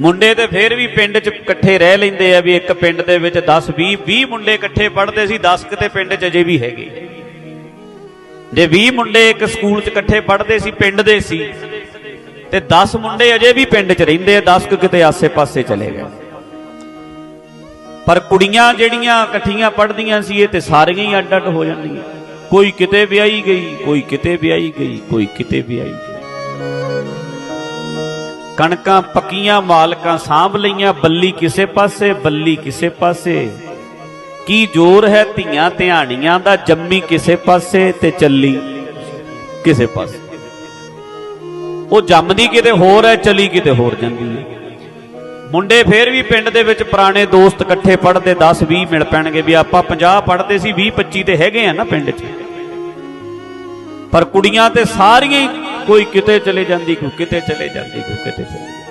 ਮੁੰਡੇ ਤੇ ਫੇਰ ਵੀ ਪਿੰਡ 'ਚ ਇਕੱਠੇ ਰਹਿ ਲੈਂਦੇ ਆ ਵੀ ਇੱਕ ਪਿੰਡ ਦੇ ਵਿੱਚ 10 20 20 ਮੁੰਡੇ ਇਕੱਠੇ ਪੜ੍ਹਦੇ ਸੀ 10 ਕਿਤੇ ਪਿੰਡ 'ਚ ਅਜੇ ਵੀ ਹੈਗੇ। ਜੇ 20 ਮੁੰਡੇ ਇੱਕ ਸਕੂਲ 'ਚ ਇਕੱਠੇ ਪੜ੍ਹਦੇ ਸੀ, ਪਿੰਡ ਦੇ ਸੀ, ਤੇ 10 ਮੁੰਡੇ ਅਜੇ ਵੀ ਪਿੰਡ 'ਚ ਰਹਿੰਦੇ ਆ 10 ਕੁ ਕਿਤੇ ਆਸੇ-ਪਾਸੇ ਚਲੇ ਗਏ। ਪਰ ਕੁੜੀਆਂ ਜਿਹੜੀਆਂ ਇਕੱਠੀਆਂ ਪੜ੍ਹਦੀਆਂ ਸੀ, ਇਹ ਤੇ ਸਾਰੀਆਂ ਹੀ ਅੱਡ-ਅੱਡ ਹੋ ਜਾਂਦੀਆਂ। ਕੋਈ ਕਿਤੇ ਵਿਆਹੀ ਗਈ, ਕੋਈ ਕਿਤੇ ਵਿਆਹੀ ਗਈ, ਕੋਈ ਕਿਤੇ ਵਿਆਹੀ ਗਈ। ਕਣਕਾਂ ਪੱਕੀਆਂ, ਮਾਲਕਾਂ ਸਾਂਭ ਲਈਆਂ, ਬੱਲੀ ਕਿਸੇ ਪਾਸੇ, ਬੱਲੀ ਕਿਸੇ ਪਾਸੇ। ਕੀ ਜ਼ੋਰ ਹੈ ਧੀਆਂ ਧਿਆਣੀਆਂ ਦਾ, ਜੰਮੀ ਕਿਸੇ ਪਾਸੇ ਤੇ ਚੱਲੀ ਕਿਸੇ ਪਾਸੇ। ਉਹ ਜੰਮਦੀ ਕਿਤੇ ਹੋਰ ਹੈ, ਚਲੀ ਕਿਤੇ ਹੋਰ ਜਾਂਦੀ ਹੈ। ਮੁੰਡੇ ਫੇਰ ਵੀ ਪਿੰਡ ਦੇ ਵਿੱਚ ਪੁਰਾਣੇ ਦੋਸਤ ਇਕੱਠੇ ਪੜ੍ਹਦੇ 10 20 ਮਿਲ ਪੈਣਗੇ। ਵੀ ਆਪਾਂ 50 ਪੜ੍ਹਦੇ ਸੀ 20 25 ਤੇ ਹੈਗੇ ਆ ਨਾ ਪਿੰਡ 'ਚ। ਪਰ ਕੁੜੀਆਂ ਤੇ ਸਾਰੀਆਂ ਹੀ ਕੋਈ ਕਿਤੇ ਚਲੇ ਜਾਂਦੀ ਕੋਈ ਕਿਤੇ ਚਲੇ ਜਾਂਦੀ ਕੋਈ ਕਿਤੇ ਚਲੇ